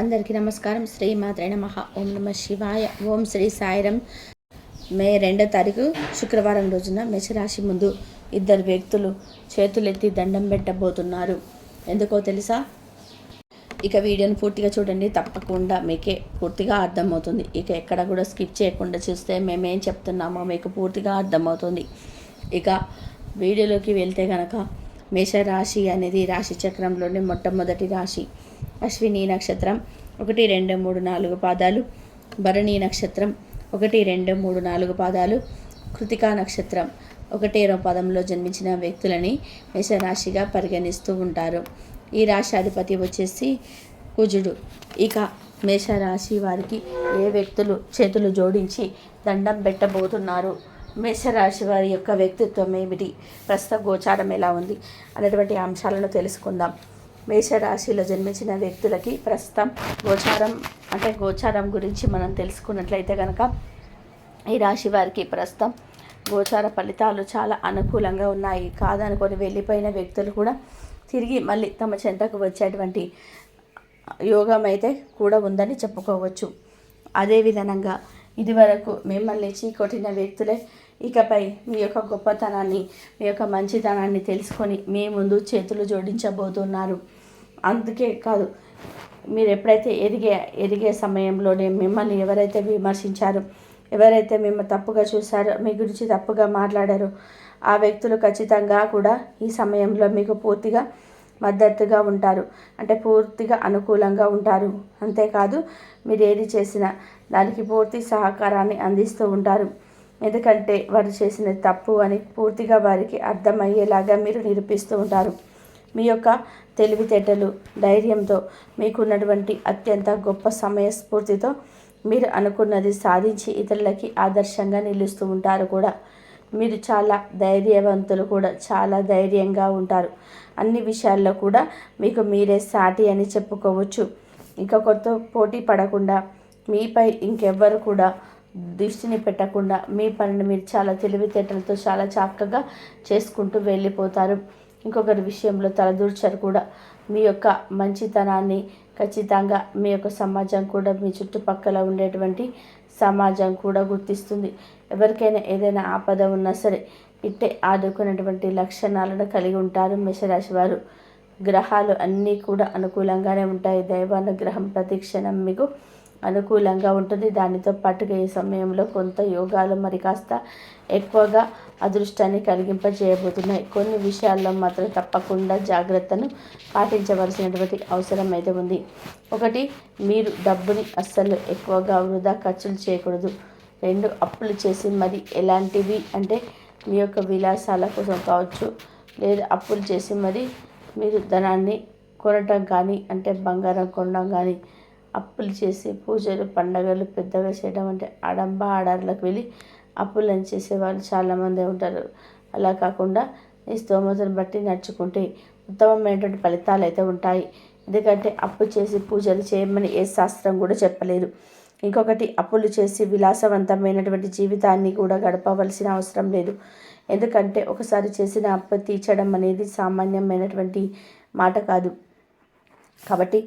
అందరికీ నమస్కారం. శ్రీ మాత్రే నమ. ఓం నమ శివాయ. ఓం శ్రీ సాయిరం. మే రెండో తారీఖు శుక్రవారం రోజున మేషరాశి ముందు ఇద్దరు వ్యక్తులు చేతులెత్తి దండం పెట్టబోతున్నారు. ఎందుకో తెలుసా? ఇక వీడియోని పూర్తిగా చూడండి. తప్పకుండా మీకే పూర్తిగా అర్థమవుతుంది. ఇక ఎక్కడ కూడా స్కిప్ చేయకుండా చూస్తే మేమేం చెప్తున్నామో మీకు పూర్తిగా అర్థమవుతుంది. ఇక వీడియోలోకి వెళ్తే కనుక మేషరాశి అనేది రాశి చక్రంలోని మొట్టమొదటి రాశి. అశ్విని నక్షత్రం ఒకటి రెండు మూడు నాలుగు పాదాలు. భరణి నక్షత్రం ఒకటి రెండు మూడు నాలుగు పాదాలు. కృతికా నక్షత్రం ఒకటేరో పదంలో జన్మించిన వ్యక్తులని మేషరాశిగా పరిగణిస్తూ ఉంటారు. ఈ రాశి అధిపతి వచ్చేసి కుజుడు. ఇక మేషరాశి వారికి ఏ వ్యక్తులు చేతులు జోడించి దండం పెట్టబోతున్నారు? మేషరాశి వారి యొక్క వ్యక్తిత్వం ఏమిటి? ప్రస్తుత గోచారం ఎలా ఉంది? అనేటువంటి అంశాలను తెలుసుకుందాం. మేషరాశిలో జన్మించిన వ్యక్తులకి ప్రస్తుతం గోచారం అంటే గోచారం గురించి మనం తెలుసుకున్నట్లయితే కనుక ఈ రాశి వారికి ప్రస్తుతం గోచార ఫలితాలు చాలా అనుకూలంగా ఉన్నాయి. కాదనుకొని వెళ్ళిపోయిన వ్యక్తులు కూడా తిరిగి మళ్ళీ తమ చెంతకు వచ్చేటువంటి యోగం అయితే కూడా ఉందని చెప్పుకోవచ్చు. అదేవిధంగా ఇదివరకు మిమ్మల్ని చీకొట్టిన వ్యక్తులే ఇకపై మీ యొక్క గొప్పతనాన్ని మీ యొక్క మంచితనాన్ని తెలుసుకొని మీ ముందు చేతులు జోడించబోతున్నారు. అందుకే కాదు. మీరు ఎప్పుడైతే ఎదిగే ఎదిగే సమయంలోనే మిమ్మల్ని ఎవరైతే విమర్శించారో ఎవరైతే మిమ్మల్ని తప్పుగా చూశారో మీ గురించి తప్పుగా మాట్లాడారో ఆ వ్యక్తులు ఖచ్చితంగా కూడా ఈ సమయంలో మీకు పూర్తిగా మద్దతుగా ఉంటారు. అంటే పూర్తిగా అనుకూలంగా ఉంటారు. అంతేకాదు మీరు ఏది చేసినా దానికి పూర్తి సహకారాన్ని అందిస్తూ ఉంటారు. ఎందుకంటే వారు చేసిన తప్పు అని పూర్తిగా వారికి అర్థమయ్యేలాగా మీరు నిరూపిస్తూ ఉంటారు. మీ యొక్క తెలివితేటలు ధైర్యంతో మీకున్నటువంటి అత్యంత గొప్ప సమయస్ఫూర్తితో మీరు అనుకున్నది సాధించి ఇతరులకి ఆదర్శంగా నిలుస్తూ ఉంటారు కూడా. మీరు చాలా ధైర్యవంతులు కూడా చాలా ధైర్యంగా ఉంటారు. అన్ని విషయాల్లో కూడా మీకు మీరే సాటి అని చెప్పుకోవచ్చు. ఇంకొకరితో పోటీ పడకుండా మీపై ఇంకెవ్వరు కూడా దృష్టిని పెట్టకుండా మీ పనిని మీరు చాలా తెలివితేటలతో చాలా చక్కగా చేసుకుంటూ వెళ్ళిపోతారు. ఇంకొకరి విషయంలో తలదూర్చారు కూడా. మీ యొక్క మంచితనాన్ని ఖచ్చితంగా మీ యొక్క సమాజం కూడా మీ చుట్టుపక్కల ఉండేటువంటి సమాజం కూడా గుర్తిస్తుంది. ఎవరికైనా ఏదైనా ఆపద ఉన్నా సరే ఇట్టే ఆదుకునేటువంటి లక్షణాలను కలిగి ఉంటారు మేషరాశి వారు. గ్రహాలు అన్నీ కూడా అనుకూలంగానే ఉంటాయి. దైవానుగ్రహం ప్రతిక్షణం మీకు అనుకూలంగా ఉంటుంది. దానితో పాటుగా ఈ సమయంలో కొంత యోగాలు మరి కాస్త ఎక్కువగా అదృష్టాన్ని కలిగింపజేయబోతున్నాయి. కొన్ని విషయాల్లో మాత్రం తప్పకుండా జాగ్రత్తను పాటించవలసినటువంటి అవసరం అయితే ఉంది. ఒకటి మీరు డబ్బుని అస్సలు ఎక్కువగా వృధా ఖర్చులు చేయకూడదు. రెండు అప్పులు చేసి మరి ఎలాంటివి అంటే మీ యొక్క విలాసాల కోసం కావచ్చు లేదా అప్పులు చేసి మరి మీరు ధనాన్ని కొనటం కానీ అంటే బంగారం కొనడం కానీ అప్పులు చేసి పూజలు పండగలు పెద్దగా చేయడం అంటే అడంబ ఆడార్లకు వెళ్ళి అప్పులను చేసే వాళ్ళు చాలామంది ఉంటారు. అలా కాకుండా నీ స్తోమతను బట్టి నడుచుకుంటే ఉత్తమమైనటువంటి ఫలితాలు అయితే ఉంటాయి. ఎందుకంటే అప్పు చేసి పూజలు చేయమని ఏ శాస్త్రం కూడా చెప్పలేదు. ఇంకొకటి అప్పులు చేసి విలాసవంతమైనటువంటి జీవితాన్ని కూడా గడపవలసిన అవసరం లేదు. ఎందుకంటే ఒకసారి చేసిన అప్పు తీర్చడం అనేది సామాన్యమైనటువంటి మాట కాదు. కాబట్టి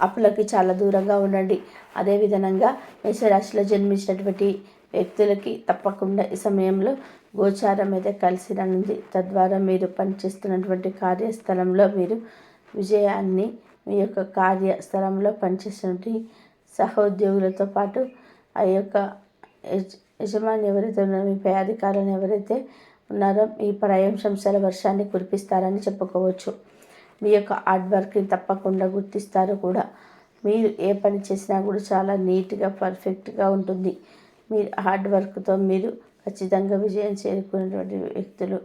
అప్పులకి చాలా దూరంగా ఉండండి. అదేవిధంగా మేషరాశిలో జన్మించినటువంటి వ్యక్తులకి తప్పకుండా ఈ సమయంలో గోచారం అయితే కలిసి రానుంది. తద్వారా మీరు పనిచేస్తున్నటువంటి కార్యస్థలంలో మీరు విజయాన్ని మీ యొక్క కార్యస్థలంలో పనిచేసినటువంటి సహోద్యోగులతో పాటు ఆ యొక్క యజమాని ఎవరైతే ఉన్నారో మీ పై అధికారులను ఎవరైతే ఉన్నారో ఈ ప్రయంశంసల వర్షాన్ని కురిపిస్తారని చెప్పుకోవచ్చు. మీ యొక్క హార్డ్ వర్క్ని తప్పకుండా గుర్తిస్తారు కూడా. మీరు ఏ పని చేసినా కూడా చాలా నీట్గా పర్ఫెక్ట్గా ఉంటుంది. మీరు హార్డ్ వర్క్తో మీరు ఖచ్చితంగా విజయం చేరుకునేటువంటి వ్యక్తులు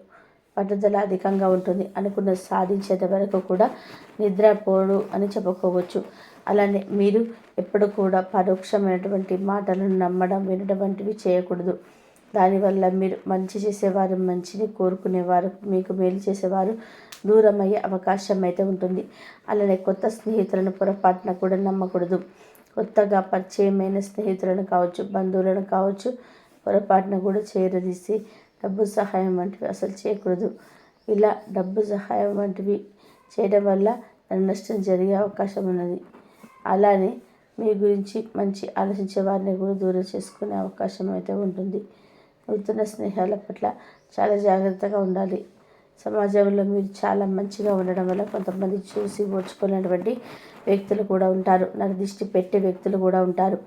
పట్టుదల అధికంగా ఉంటుంది. అనుకున్న సాధించేంత వరకు కూడా నిద్రపోడు అని చెప్పుకోవచ్చు. అలానే మీరు ఎప్పుడు కూడా పరోక్షమైనటువంటి మాటలను నమ్మడం వినడం వంటివి చేయకూడదు. దానివల్ల మీరు మంచి చేసేవారు మంచిని కోరుకునేవారు మీకు మేలు చేసేవారు దూరమయ్యే అవకాశం అయితే ఉంటుంది. అలానే కొత్త స్నేహితులను పొరపాటున కూడా నమ్మకూడదు. కొత్తగా పరిచయమైన స్నేహితులను కావచ్చు బంధువులను కావచ్చు పొరపాటున కూడా చేరదీసి డబ్బు సహాయం వంటివి అసలు చేయకూడదు. ఇలా డబ్బు సహాయం వంటివి చేయడం వల్ల నష్టం జరిగే అవకాశం ఉన్నది. అలానే మీ గురించి మంచి ఆలోచించే వారిని కూడా దూరం చేసుకునే అవకాశం అయితే ఉంటుంది. నూతన స్నేహాల పట్ల చాలా జాగ్రత్తగా ఉండాలి. సమాజంలో మీరు చాలా మంచిగా ఉండడం వల్ల కొంతమంది చూసి ఓర్చుకునేటువంటి వ్యక్తులు కూడా ఉంటారు. నాకు దిష్టి పెట్టే వ్యక్తులు కూడా ఉంటారు.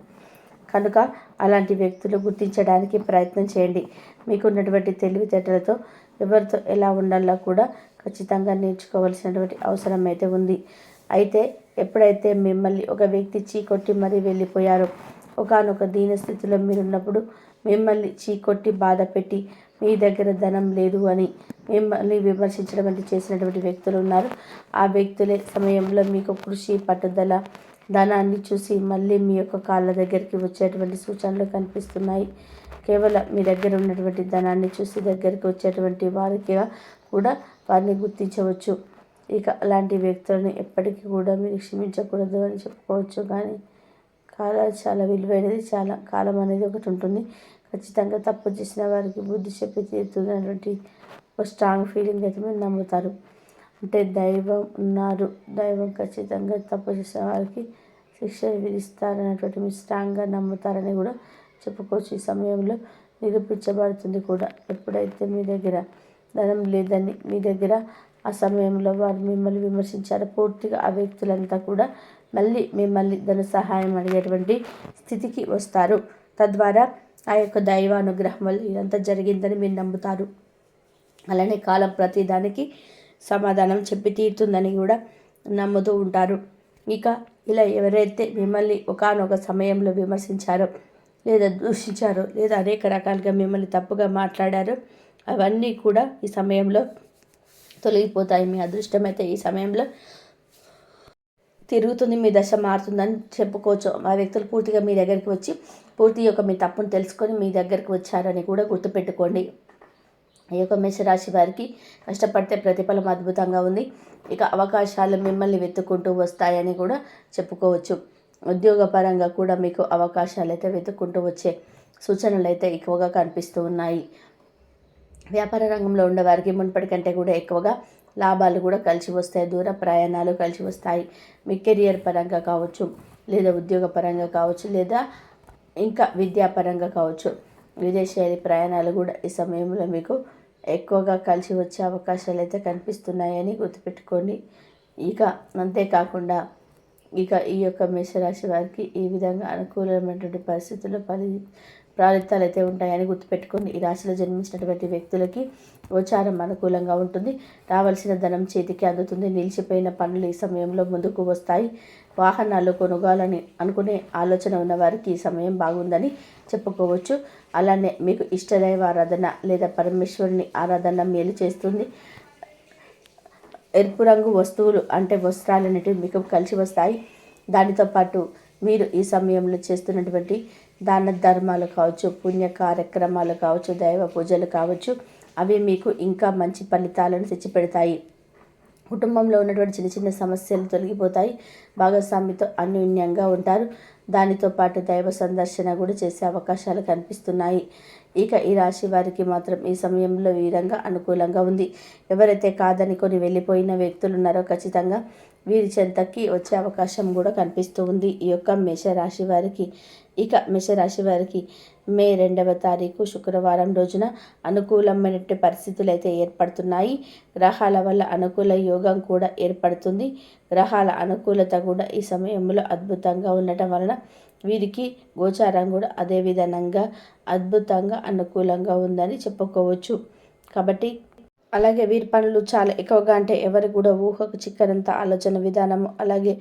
కనుక అలాంటి వ్యక్తులు గుర్తించడానికి ప్రయత్నం చేయండి. మీకున్నటువంటి తెలివితేటలతో ఎవరితో ఎలా ఉండాలో కూడా ఖచ్చితంగా నేర్చుకోవాల్సినటువంటి అవసరం అయితే ఉంది. అయితే ఎప్పుడైతే మిమ్మల్ని ఒక వ్యక్తి చీకొట్టి మరీ వెళ్ళిపోయారో ఒకనొక దీన స్థితిలో మీరున్నప్పుడు మిమ్మల్ని చీకొట్టి బాధ పెట్టి మీ దగ్గర ధనం లేదు అని మిమ్మల్ని విమర్శించడం వంటి చేసినటువంటి వ్యక్తులు ఉన్నారు. ఆ వ్యక్తులే సమయంలో మీకు కృషి పట్టుదల ధనాన్ని చూసి మళ్ళీ మీ యొక్క కాళ్ళ దగ్గరికి వచ్చేటువంటి సూచనలు కనిపిస్తున్నాయి. కేవలం మీ దగ్గర ఉన్నటువంటి ధనాన్ని చూసి దగ్గరికి వచ్చేటువంటి వారికి కూడా వారిని గుర్తించవచ్చు. ఇక అలాంటి వ్యక్తులను ఎప్పటికీ కూడా మీరు క్షమించకూడదు అని చెప్పుకోవచ్చు. కానీ కాలం చాలా విలువైనది చాలా కాలం అనేది ఒకటి ఉంటుంది. ఖచ్చితంగా తప్పు చేసిన వారికి బుద్ధి చెప్పి తీరుతున్నటువంటి ఒక స్ట్రాంగ్ ఫీలింగ్ అయితే మీరు నమ్ముతారు. అంటే దైవం ఉన్నారు. దైవం ఖచ్చితంగా తప్పు చేసిన వారికి శిక్ష విధిస్తారనేటువంటి మీరు స్ట్రాంగ్గా నమ్ముతారని కూడా చెప్పుకోవచ్చు. ఈ సమయంలో నిరూపించబడుతుంది కూడా. ఎప్పుడైతే మీ దగ్గర ధనం లేదని మీ దగ్గర ఆ సమయంలో వారు మిమ్మల్ని విమర్శించారు పూర్తిగా ఆ వ్యక్తులంతా కూడా మళ్ళీ మిమ్మల్ని ధన సహాయం అడిగేటువంటి స్థితికి వస్తారు. తద్వారా ఆ యొక్క దైవానుగ్రహం వల్ల ఇదంతా జరిగిందని మీరు నమ్ముతారు. అలానే కాలం ప్రతిదానికి సమాధానం చెప్పి తీరుతుందని కూడా నమ్ముతూ ఉంటారు. ఇక ఇలా ఎవరైతే మిమ్మల్ని ఒకనొక సమయంలో విమర్శించారో లేదా దూషించారో లేదా అనేక రకాలుగా మిమ్మల్ని తప్పుగా మాట్లాడారో అవన్నీ కూడా ఈ సమయంలో తొలగిపోతాయి. మీ అదృష్టం అయితే ఈ సమయంలో తిరుగుతుంది మీ దశ మారుతుందని చెప్పుకోవచ్చు. ఆ వ్యక్తులు పూర్తిగా మీ దగ్గరికి వచ్చి పూర్తి యొక్క మీ తప్పును తెలుసుకొని మీ దగ్గరికి వచ్చారని కూడా గుర్తుపెట్టుకోండి. ఈ యొక్క మేషరాశి వారికి కష్టపడితే ప్రతిఫలం అద్భుతంగా ఉంది. ఇక అవకాశాలు మిమ్మల్ని వెతుక్కుంటూ వస్తాయని కూడా చెప్పుకోవచ్చు. ఉద్యోగపరంగా కూడా మీకు అవకాశాలు అయితే వెతుక్కుంటూ వచ్చే సూచనలు అయితే ఎక్కువగా కనిపిస్తూ ఉన్నాయి. వ్యాపార రంగంలో ఉండేవారికి మునుపటి కంటే కూడా ఎక్కువగా లాభాలు కూడా కలిసి వస్తాయి దూర ప్రయాణాలు కలిసి వస్తాయి. మీ కెరియర్ పరంగా కావచ్చు లేదా ఉద్యోగ పరంగా కావచ్చు లేదా ఇంకా విద్యాపరంగా కావచ్చు విదేశీ ప్రయాణాలు కూడా ఈ సమయంలో మీకు ఎక్కువగా కలిసి వచ్చే అవకాశాలు అయితే కనిపిస్తున్నాయని గుర్తుపెట్టుకోండి. ఇక అంతేకాకుండా ఇక ఈ యొక్క మేషరాశి వారికి ఈ విధంగా అనుకూలమైనటువంటి పరిస్థితుల్లో ఫలి ఫలితాలు అయితే ఉంటాయని గుర్తుపెట్టుకోండి. ఈ రాశిలో జన్మించినటువంటి వ్యక్తులకి గోచారం అనుకూలంగా ఉంటుంది. రావాల్సిన ధనం చేతికి అందుతుంది. నిలిచిపోయిన పనులు ఈ సమయంలో ముందుకు వస్తాయి. వాహనాలు కొనుగోలని అనుకునే ఆలోచన ఉన్న వారికి ఈ సమయం బాగుందని చెప్పుకోవచ్చు. అలానే మీకు ఇష్టదైవ ఆరాధన లేదా పరమేశ్వరుని ఆరాధన మేలు చేస్తుంది. ఎరుపు రంగు వస్తువులు అంటే వస్త్రాలన్నిటివి మీకు కలిసి వస్తాయి. దానితో పాటు మీరు ఈ సమయంలో చేస్తున్నటువంటి దాన ధర్మాలు కావచ్చు పుణ్య కార్యక్రమాలు కావచ్చు దైవ పూజలు కావచ్చు అవి మీకు ఇంకా మంచి ఫలితాలను తెచ్చిపెడతాయి. కుటుంబంలో ఉన్నటువంటి చిన్న చిన్న సమస్యలు తొలగిపోతాయి. భాగస్వామితో అన్యోన్యంగా ఉంటారు. దానితో పాటు దైవ సందర్శన కూడా చేసే అవకాశాలు కనిపిస్తున్నాయి. ఇక ఈ రాశి వారికి మాత్రం ఈ సమయంలో ఈ విధంగా అనుకూలంగా ఉంది. ఎవరైతే కాదని కొన్ని వెళ్ళిపోయిన వ్యక్తులు ఉన్నారో ఖచ్చితంగా వీరి చెంతకి వచ్చే అవకాశం కూడా కనిపిస్తూ ఉంది. ఈ యొక్క మేషరాశి వారికి ఇక మేషరాశి వారికి మే రెండవ తారీఖు శుక్రవారం రోజున అనుకూలమైనటువంటి పరిస్థితులు అయితే ఏర్పడుతున్నాయి. గ్రహాల వల్ల అనుకూల యోగం కూడా ఏర్పడుతుంది. గ్రహాల అనుకూలత కూడా ఈ సమయంలో అద్భుతంగా ఉండటం వలన వీరికి గోచారం కూడా అదే విధంగా అద్భుతంగా అనుకూలంగా ఉందని చెప్పుకోవచ్చు. కాబట్టి అలాగే వీరి పనులు చాలా ఎక్కువగా అంటే ఎవరు కూడా ఊహకు చిక్కనంత ఆలోచన విధానము అలాగే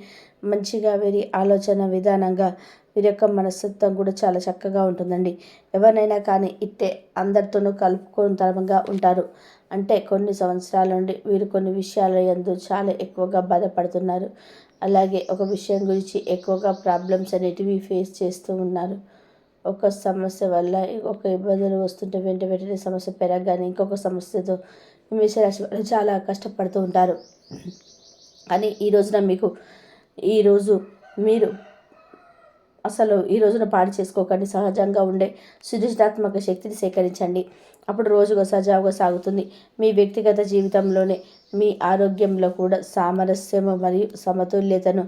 మంచిగా వీరి ఆలోచన విధానంగా వీరి యొక్క మనస్తత్వం కూడా చాలా చక్కగా ఉంటుందండి. ఎవరినైనా కానీ ఇట్టే అందరితోనూ కలుపుకుంతరంగా ఉంటారు. అంటే కొన్ని సంవత్సరాల నుండి వీరు కొన్ని విషయాల ఎందు చాలా ఎక్కువగా బాధపడుతున్నారు. అలాగే ఒక విషయం గురించి ఎక్కువగా ప్రాబ్లమ్స్ అనేటివి ఫేస్ చేస్తూ ఉన్నారు. ఒక సమస్య వల్ల ఒక ఇబ్బందులు వస్తుంటే వెంట వెంటనే సమస్య పెరగగానే ఇంకొక సమస్యతో మేషరాశి వాళ్ళు చాలా కష్టపడుతూ ఉంటారు. కానీ ఈ రోజున మీకు ఈరోజు మీరు అసలు ఈ రోజున పాడు చేసుకోకండి. సహజంగా ఉండే సృజనాత్మక శక్తిని సేకరించండి. అప్పుడు రోజుగా సజావుగా సాగుతుంది. మీ వ్యక్తిగత జీవితంలోనే మీ ఆరోగ్యంలో కూడా సామరస్యము మరియు సమతుల్యతను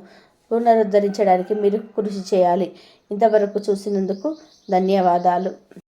పునరుద్ధరించడానికి మీరు కృషి చేయాలి. ఇంతవరకు చూసినందుకు ధన్యవాదాలు.